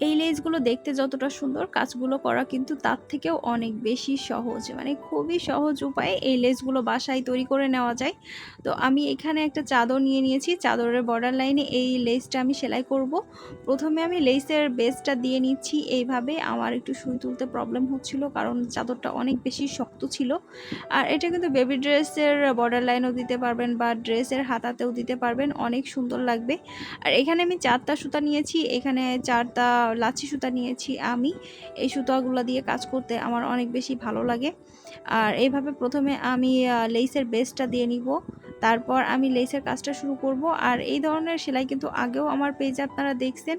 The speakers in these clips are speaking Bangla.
এই লেসগুলো দেখতে যতটা সুন্দর, কাজগুলো করা কিন্তু তার থেকেও অনেক বেশি সহজ। মানে খুবই সহজ উপায়ে এই লেসগুলো বাসায় তৈরি করে নেওয়া যায়। তো আমি এখানে একটা চাদর নিয়ে নিয়েছি। চাদরের বর্ডার লাইনে এই লেসটা আমি সেলাই করব। প্রথমে আমি লেসের বেসটা দিয়ে নিচ্ছি। এইভাবে আমার একটু সুই তুলতে প্রবলেম হচ্ছিল কারণ চাদরটা অনেক বেশি শক্ত ছিল। আর এটা কিন্তু বেবি ড্রেসের বর্ডার লাইনও দিতে পারবেন বা ড্রেসের হাতাতেও দিতে পারবেন। অনেক সুন্দর লাগবে। আর এখানে আমি চারটা সুতা নিয়েছি। এখানে চারটা লাচি সুতা নিয়েছি আমি। এই সুতাগুলো দিয়ে কাজ করতে আমার অনেক বেশি ভালো লাগে। আর এইভাবে প্রথমে আমি লেইসের বেসটা দিয়ে নিব। তারপর আমি লেসের কাজটা শুরু করব। আর এই ধরনের সেলাই কিন্তু আগেও আমার পেজে আপনারা দেখছেন।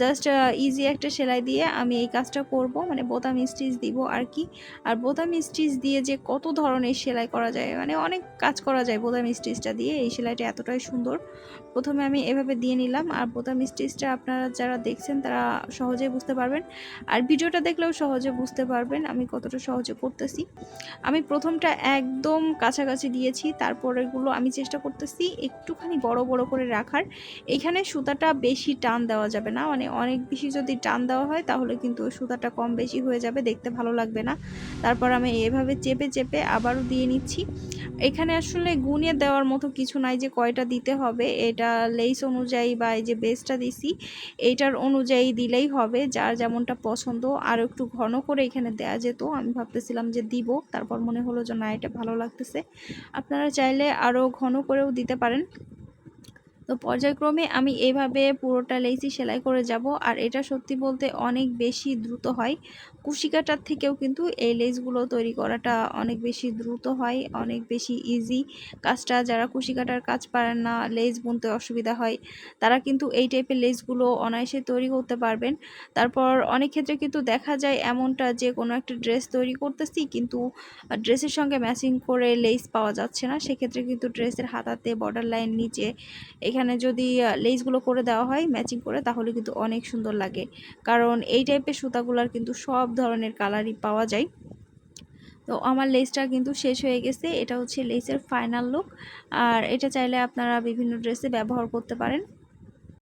জাস্ট ইজি একটা সেলাই দিয়ে আমি এই কাজটা করব। মানে বোতাম স্টিচ দিব আর কি। আর বোতাম স্টিচ দিয়ে যে কত ধরনের সেলাই করা যায় মানে অনেক কাজ করা যায় বোতাম স্টিচটা দিয়ে। এই সেলাইটা এতটাই সুন্দর। প্রথমে আমি এভাবে দিয়ে নিলাম। আর বোতাম স্টিচটা আপনারা যারা দেখছেন তারা সহজেই বুঝতে পারবেন। আর ভিডিওটা দেখলেও সহজে বুঝতে পারবেন আমি কতটা সহজে করতেছি। আমি প্রথমটা একদম কাছাকাছি দিয়েছি। তারপরেগুলো আমি চেষ্টা করতেছি একটুখানি বড় বড় করে রাখার। এখানে সুতাটা বেশি টান দেওয়া যাবে না। মানে অনেক বেশি যদি টান দেওয়া হয়, তাহলে কিন্তু সুতাটা কম বেশি হয়ে যাবে, দেখতে ভালো লাগবে না। তারপর আমি এভাবে চেপে চেপে আবারও দিয়ে নিচ্ছি। এখানে আসলে গুনিয়ে দেওয়ার মতো কিছু নাই যে কয়টা দিতে হবে। এটা লেস অনুযায়ী বা এই যে বেসটা দিছি এইটার অনুযায়ী দিলেই হবে। যার যেমনটা পছন্দ, আর একটু ঘন করে এখানে দেয়া যেত, আমি ভাবতেছিলাম যে দিব। তারপর মনে হলো যে না, এটা ভালো লাগতেছে। আপনারা চাইলে আরও ঘন করেও দিতে পারেন। তো পর্যায়ক্রমে আমি এইভাবে পুরোটা লেসি সেলাই করে যাব। আর এটা সত্যি বলতে অনেক বেশি দ্রুত হয়। কুশিকাটার থেকেও কিন্তু এই লেসগুলো তৈরি করাটা অনেক বেশি দ্রুত হয়, অনেক বেশি ইজি কাজটা যারা কুশিকাটার কাজ পারেন না লেস বুনতে অসুবিধা হয়, তারা কিন্তু এই টাইপের লেসগুলো অনায়াসে তৈরি করতে পারবেন। তারপর অনেক ক্ষেত্রে কিন্তু দেখা যায় এমনটা যে, কোনো একটা ড্রেস তৈরি করতেছি কিন্তু ড্রেসের সঙ্গে ম্যাচিং করে লেস পাওয়া যাচ্ছে না। সেক্ষেত্রে কিন্তু ড্রেসের হাতাতে বর্ডার লাইন নিচে এখানে যদি লেসগুলো করে দেওয়া হয় ম্যাচিং করে, তাহলে কিন্তু অনেক সুন্দর লাগে। কারণ এই টাইপের সুতাগুলার কিন্তু সব ধরনের কালারই পাওয়া যায়। তো আমার লেসটা কিন্তু শেষ হয়ে গেছে। এটা হচ্ছে লেসের ফাইনাল লুক আর এটা চাইলে আপনারা বিভিন্ন ড্রেসে ব্যবহার করতে পারেন।